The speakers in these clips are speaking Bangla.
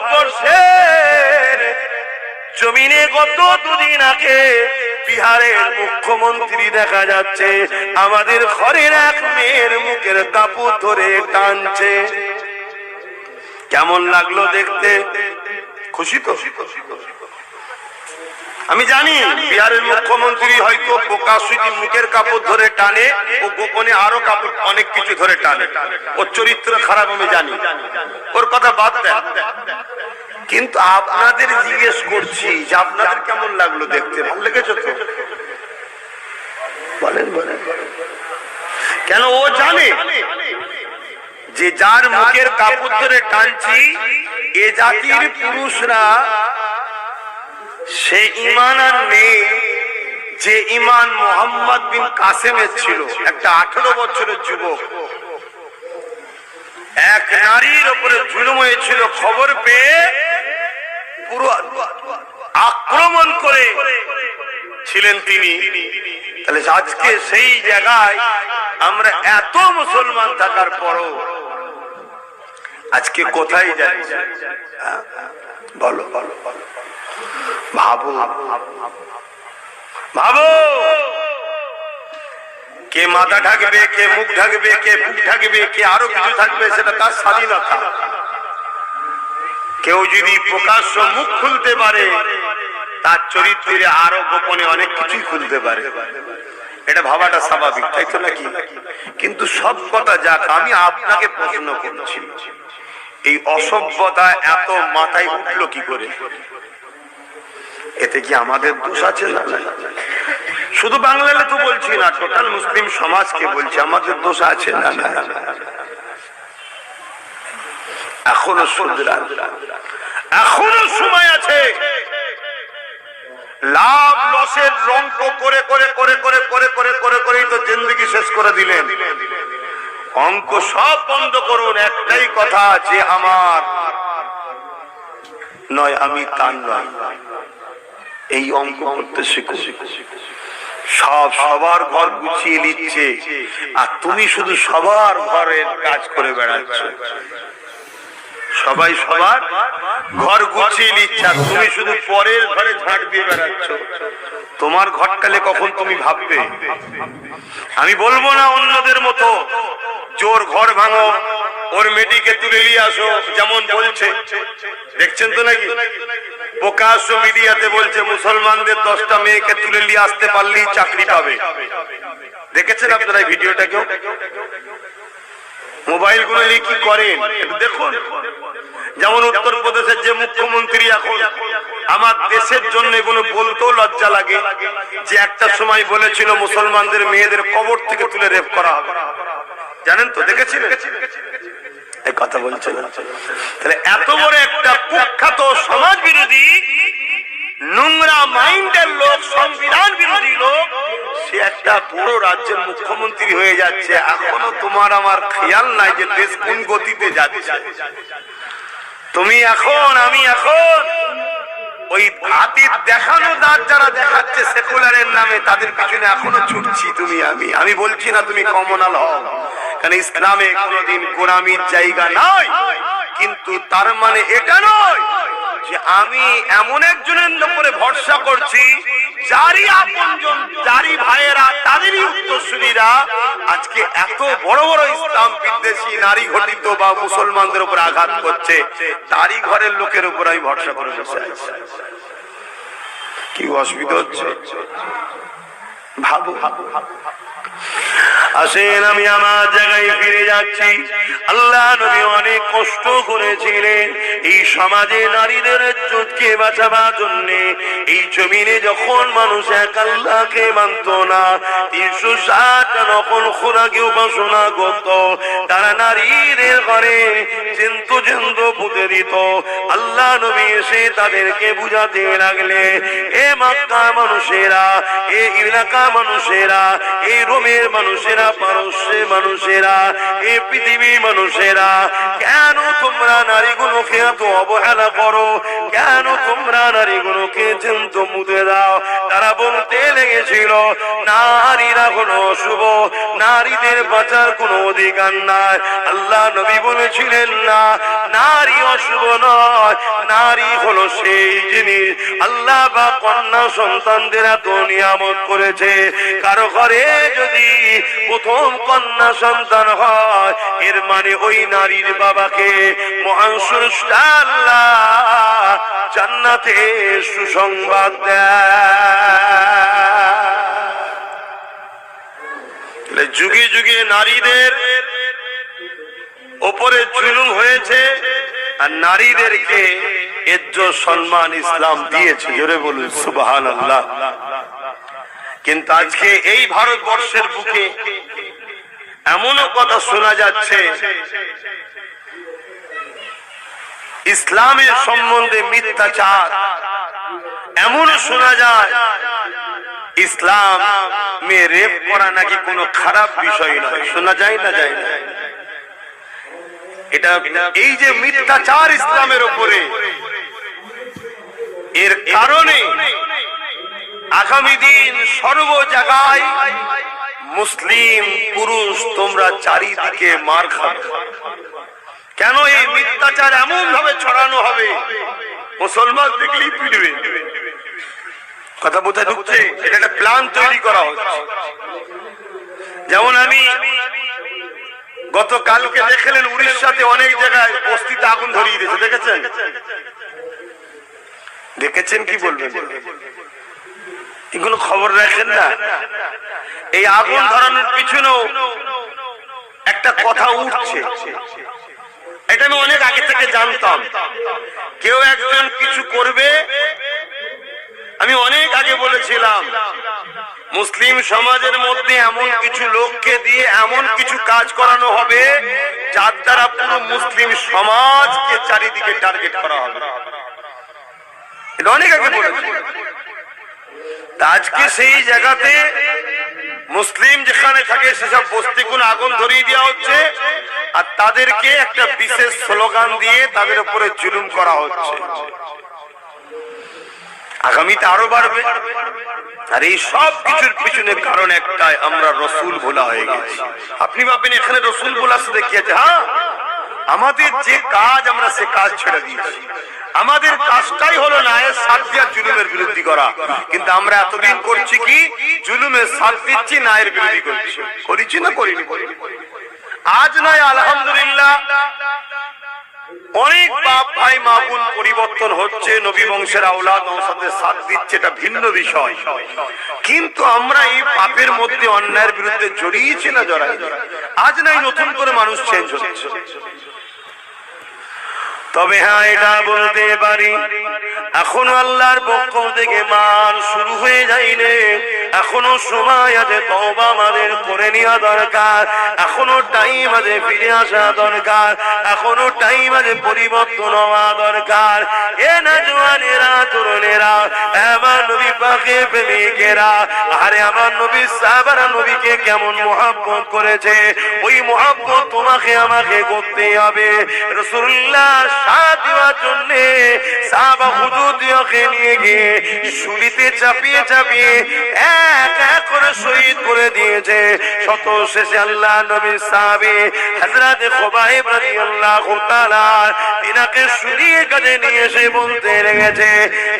ভারতবর্ষের জমিনে গত দুদিন আগে বিহারের মুখ্যমন্ত্রী দেখা যাচ্ছে। আমাদের ঘরের এক মেয়ের মুখের কাপড় ধরে টানছে। কেমন লাগল দেখতে? খুশি তো? আমি জানি বিহারের মুখ্যমন্ত্রী হয়তো প্রকাশিত মুখের কাপড় ধরে টানে ও গোপনে আরও কাপড় অনেক কিছু ধরে টানে। ওর চরিত্র খারাপ আমি জানি। ওর কথা বাদ কিন্তু আপনাদের জিজ্ঞেস করছি যে আপনাদের কেমন লাগল দেখতে? ভালো লেগেছে তো? বলেন। কেন ও জানে যে যার মুখের কাপড় ধরে টানছি, এ জাতির পুরুষরা সে ইমান আর নেই। যে ইমান মোহাম্মদ বিন কাসেমের ছিল, একটা আঠারো বছরের যুবক। এক নারীর ওপরে জুলুম হয়েছিল খবর পেয়ে পুরো আক্রমণ করে ছিলেন তিনি। তাহলে আজকে সেই জায়গায় আমরা এত মুসলমান থাকার পরও আজকে কোথায় যাচ্ছি? হ্যাঁ? বলো বলো বলো। ভাবো ভাবো কে মাথা ঢাকবে, কে মুখ ঢাকবে, কে বুক ঢাকবে, কে আরও কিছু থাকবে, সেটা তার স্বাধীনতা। কেউ যদি প্রকাশ্য মুখ খুলতে পারে, তার চরিত্রে আরও গোপনে অনেক কিছুই খুলতে পারে। এটা ভাবাটা স্বাভাবিক, তাই তো নাকি? কিন্তু সব কথা যাক, আমি আপনাকে প্রশ্ন করছি। এই অসভ্যতা এত মাথায় উঠল কি করে? এতে কি আমাদের দোষ আছে না শুধু বাংলাতে তো বলছি না টোটাল মুসলিম সমাজকে বলছি, আমাদের দোষ আছে না এখনও শুধরান এখনও সময় আছে। লাভ, লসের রঙ্ক করে করে করে করে করে করে করে, করেই তো জিন্দগি শেষ করে দিলেন। অঙ্ক সব বন্ধ করুন, একটাই কথা, যে আমার নয়, আমি তার নয়। এই অঙ্ক করতে শিখো। সব সবার ঘর গুছিয়ে নিচ্ছে, আর তুমি শুধু সবার ঘরের কাজ করে বেড়াচ্ছ। সবাই সবার ঘর গুছিয়ে নিচ্ছে, আর তুমি শুধু পরের ঘরে ঝাঁট দিয়ে বেড়াচ্ছ। তোমার ঘরটালে কখন তুমি ভাববে? আমি বলব না অন্যদের মতো, জোর ঘর ভাঙো, ওর মেয়েটিকে তুলে নিয়ে আসো, যেমন বলছে। দেখছেন তো নাকি? প্রকাশ্য মিডিয়াতে বলছে, মুসলমানদের দশটা মেয়েকে তুলে নিয়ে আসতে পারলেই চাকরি পাবে। দেখেছেন আপনারা এই ভিডিওটা মোবাইলগুলো নিয়ে কি করেন? দেখুন, যেমন উত্তর প্রদেশের যে মুখ্যমন্ত্রী এখন, আমার দেশের জন্য এগুলো বলতেও লজ্জা লাগে যে একটা সময় বলেছিল, মুসলমানদের মেয়েদের কবর থেকে তুলে রেপ করা জানেন তো, দেখেছিলেন? কথা বলছে না তাহলে এত বড় একটা কুখ্যাত সমাজ বিরোধী নোংরা মাইন্ডের লোক, সংবিধান বিরোধী লোক, সে একটা বড় রাজ্যের মুখ্যমন্ত্রী হয়ে যাচ্ছে। এখনও তোমার আমার খেয়াল নাই যে দেশ কোন গতিতে যাচ্ছে। তুমি এখন, আমি এখন ওই হাতির দেখানো দাঁত যারা দেখাচ্ছে সেকুলারের নামে, তাদের পিছনে এখনও ছুটছি তুমি, আমি। আমি বলছি না তুমি কমনাল হও। কারণ ইসলামে কোনোদিন গোরামির জায়গা নয় কিন্তু তার মানে এটা নয় যে আমি এমন একজনের উপরে ভরসা করছি, যারই আপনজন যারই ভাইয়েরা, তাদেরই উত্তরসূরীরা আজকে এত বড় বড় ইসলাম বিদ্বেষী, নারী ঘটিত বা মুসলমানদের উপর আঘাত করছে, তারই ঘরের লোকের উপর আমি ভরসা করে বসে আছি। কি অসুবিধা হচ্ছে? ভাবো আসেন, আমি আমার জায়গায় ফিরে যাচ্ছি। আল্লাহ নবী অনেক কষ্ট করেছিলেন। এই সমাজে নারীদের বাঁচাবার জন্য। এই জমিনে যখন মানুষ এক আল্লাহকে মানত না, তিনশো ষাট খোরাকে উপাসনা করত। তারা নারীদের ঘরে পুঁতে দিত। আল্লাহ নবী এসে তাদেরকে বুঝাতে লাগলে এ মাক্কা মানুষেরা, এ এলাকা মানুষেরা, এই রোমের মানুষেরা পারস্যের মানুষেরা, এই পৃথিবীর মানুষেরা, কেন তোমরা নারীগুলোকে এত অবহেলা করো? কেন তোমরা নারীগুলোকে চিন্ত মুদে দাও? তারা বলতে লেগেছিল। নারীরা কোনো অশুভ, নারীদের বাঁচার কোনো অধিকার নাই। আল্লাহ নবী বলেছিলেন, না, নারী অশুভ নয়, নারী হলো সেই জিনিস। আল্লাহ বা কন্যা সন্তানদের এত নিয়ামত করেছে। কারও ঘরে যদি প্রথম কন্যা সন্তান হয়, এর মানে ওই নারীর বাবাকে মহান আল্লাহ জান্নাতে সুসংবাদ দেয় যুগে যুগে নারীদের ওপরে জুলুম হয়েছে আর নারীদেরকে এজ্জ সম্মান ইসলাম দিয়েছে। জোরে বলুন আল্লাহ কিন্তু আজকে এই ভারতবর্ষের বুকে এমনও কথা শোনা যাচ্ছে, ইসলামের সম্বন্ধে মিথ্যাচার, এমনও শোনা যায় ইসলাম মে রেপ করা নাকি কোনো খারাপ বিষয় নয়। শোনা যায় না যায় না? এটা এই যে মিথ্যাচার ইসলামের উপরে, এর কারণে আগামী দিন সর্ব জায়গায় মুসলিম পুরুষ তোমরা চারিদিকে মার খাবে। কেন এই মিথ্যাচার এমন ভাবে ছড়ানো হবে? মুসলমান দেখলেই পিটবে। কথা বোঝা ঢুকছে, এটা একটা প্ল্যান তৈরি করা হচ্ছে। যেমন আমি গতকালকে দেখলেন উড়িষ্যাতে অনেক জায়গায় বস্তিতে আগুন ধরিয়ে দিয়েছে, দেখেছেন? দেখেছেন কি বলবেন? এগুলো খবর রাখেন না? এই আগুন ধরানোর পিছনেও একটা কথা উঠছে। এটা আমি অনেক আগে থেকে জানতাম। কেউ একজন কিছু করবে আমি অনেক আগে বলেছিলাম, মুসলিম সমাজের মধ্যে এমন কিছু লোককে দিয়ে এমন কিছু কাজ করানো হবে যার দ্বারা পুরো মুসলিম সমাজকে চারিদিকে টার্গেট করা হবে। এটা অনেক আগে বলেছি। আজকে সেই জায়গাতে মুসলিম যেখানে থাকে সেসব বস্তিগুলো আগুন ধরিয়ে দেওয়া হচ্ছে আর তাদেরকে একটা বিশেষ স্লোগান দিয়ে তাদের উপরে জুলুম করা হচ্ছে। আগামীতে আরও বাড়বে। আর এই সব কিছুর পিছনে কারণ একটাই, আমরা রসুল ভোলা হয়ে গেছি। আপনি ভাবেন এখানে রসুল ভোলা শুধু দেখিয়েছে হ্যাঁ? আমাদের যে কাজ আমরা সে কাজ ছেড়ে দিয়েছি। আমাদের কাজটাই হলো নায়ের সাথ জুলুমের বিরোধী করা কিন্তু আমরা এতদিন করছি কি? জুলুমের সাথ দিচ্ছি নায়ের বিরোধী করছি। করেছি না করিনি? আজ নয়, আলহামদুলিল্লাহ। অনেক বাপ ভাই মাগুন পরিবর্তন হচ্ছে, নবী বংশের আওলাদ সাথে সাথ দিচ্ছে, এটা ভিন্ন বিষয়। কিন্তু আমরা এই পাপের মধ্যে অন্যায়ের বিরুদ্ধে জড়িয়েছি না জড়াই আজ নাই, নতুন করে মানুষ চেঞ্জ হচ্ছে। তবে হ্যাঁ এটা বলতে পারি। এখনও আল্লাহর পক্ষ থেকে মান শুরু হয়ে যায়নি। এখনও সময় আছে তবা আমাদের করে নেওয়া দরকার। এখনও টাইম আছে, ফিরে আসা দরকার। এখনও টাইম আছে, পরিবর্তন হওয়া দরকার। এ না জোয়ানেরা, তরুণেরা, আমার নবী পাকে প্রেমিকেরা, আরে আমার নবী সাহাবারা নবীকে কেমন মোহাব্বত করেছে। ওই মোহাব্বত তোমাকে আমাকে করতে হবে। রসুল্লাহ তিনাকে নিয়ে বলতে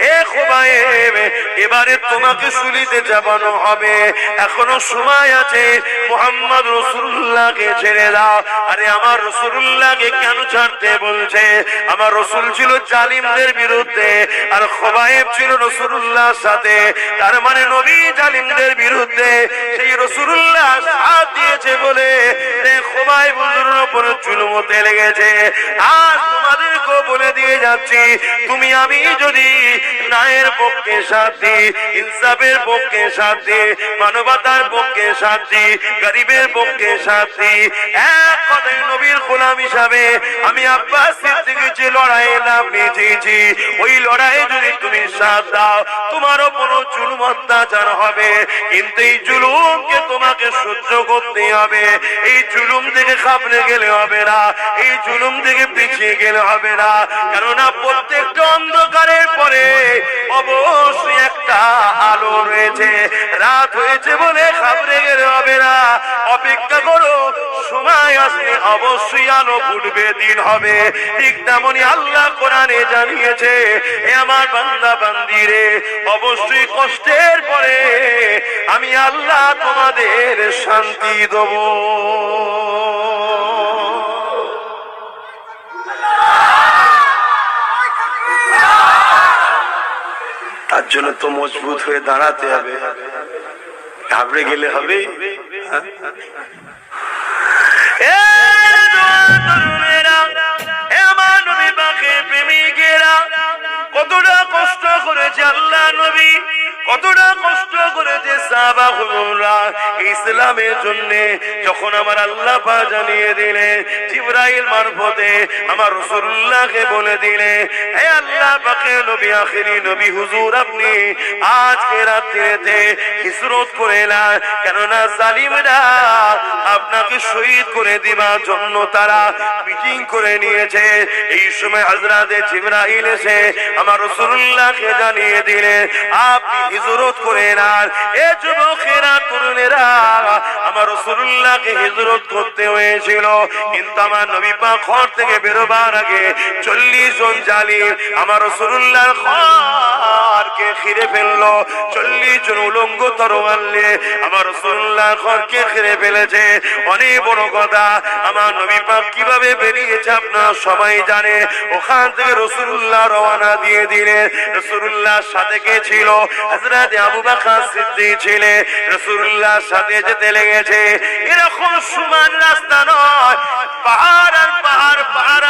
এ খুবাইব, এবারে তোমাকে শুলিতে চাপানো হবে। এখনও সময় আছে, মোহাম্মদ রসুল্লাহকে ছেড়ে দাও। আরে আমার রসুল্লাহকে কেন ছাড়তে বলছে? আমার রসুল ছিল জালিমদের বিরুদ্ধে, আর খোবাইব ছিল রসুল্লাহর সাথে। তার মানে নবী জালিমদের বিরুদ্ধে সেই রসুল্লাহ সাথ দিয়েছে বলে খোবাইব হুজুরের উপর চুলমতে লেগেছে। তোমাদেরকেও বলে দিয়ে যাচ্ছি, তুমি আমি যদি নায়ের পক্ষে সাথ ইনসাফের পক্ষে সাথ মানবতার পক্ষে সাথ গরিবের পক্ষে সাথ এক কথায় নবীর গোলাম হিসাবে আমি আব্বাস সিদ্দিকী যে লড়াই নামিয়েছি ওই লড়াইয়ে যদি তুমি সাথ দাও, তোমারও কোনো জুলুম অত্যাচার হবে, কিন্তু এই জুলুমকে তোমাকে সহ্য করতে হবে। এই জুলুম থেকে খাবলে গেলে হবে না, এই জুলুম থেকে পিছিয়ে গেলে হবে না। কেননা প্রত্যেকটা অন্ধকারের পরে অবশ্যই একটা আলো রয়েছে। রাত হয়েছে বলে খাবরে গেলে হবে না। অপেক্ষা করো, সময় আসলে অবশ্যই আলো ফুটবে, দিন হবে। ঠিক তেমনই আল্লাহ কোরআনে জানিয়েছে, এ আমার বান্দা বান্দিরে, অবশ্যই কষ্টের পরে আমি আল্লাহ তোমাদের শান্তি দেবো। তার জন্য তো মজবুত হয়ে দাঁড়াতে হবে ঘাবড়ে গেলে হবে হ্যাঁ? ইসলামের জন্য যখন আমার আল্লাহ পা জানিয়ে দিলে জিব্রাইল মারফতে আমার রাসূলুল্লাহকে বলে দিলে হে আল্লাহ পাকে নবী, আখেরি নবী, হুজুর আপনি আজকে রাত্রিতে হিজরত করে এলেন। কেননা জালিমরা আপনাকে শহীদ করে দিবার জন্য তারা মিটিং করে নিয়েছে। এই সময় হযরতে জিবরাইল এসে আমার রাসূলুল্লাহকে জানিয়ে দিলেন, আপনি হিজরত করে নেন এ যুবকেরা, তরুণেরা, আমার রসুল্লাহকে হিজরত করতে হয়েছিল। কিন্তু আমার নবী পাক ঘর থেকে বেরোবার আগে চল্লিশ জন জালিম আমার রাসূলুল্লাহর ঘরকে ঘিরে ফেলল। চল্লিশ জন উলঙ্গ তরোয়াল নিয়ে আমার রাসূলুল্লাহ ঘরকে ঘিরে ফেলেছে। অনেক বড় কথা, আমার নবী পাক কীভাবে বেরিয়েছে আপনার সবাই জানে। ওখান থেকে রসুল্লাহ রওনা দিয়ে দিলেন। রসুল্লাহ সাথে কে ছিল? হযরত আবু বকর সিদ্দিক ছিলেন। রসুল্লাহ সাথে যেতে লেগেছে। এরকম সমান রাস্তা নয়। পাহাড় আর পাহাড় পাহাড়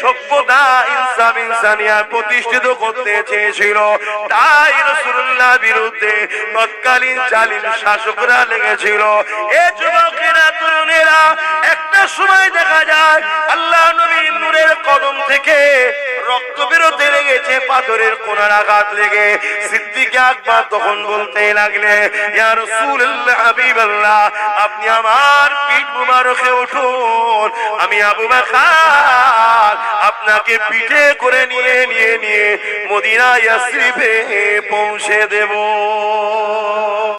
সভ্যতা ইনসাফ ইনসানিয়া প্রতিষ্ঠিত করতে চেয়েছিল। তাই রসুল্লাহ বিরুদ্ধে তৎকালীন জালিম শাসকরা লেগেছিল। এ যুবকেরা, তরুণেরা, একটা সময় দেখা যায় লেগেছে পাথরের কোনার আঘাত লেগে। সিদ্দিকে আকবর তখন বলতে লাগলে, ইয়া রাসূলুল্লাহ, হাবিবাল্লাহ, আপনি আমার পিঠ মুবারকে উঠুন। আমি আবু বকর আপনাকে পিঠে করে নিয়ে নিয়ে নিয়ে মদিনা ইয়াসরিফে পৌঁছে দেব।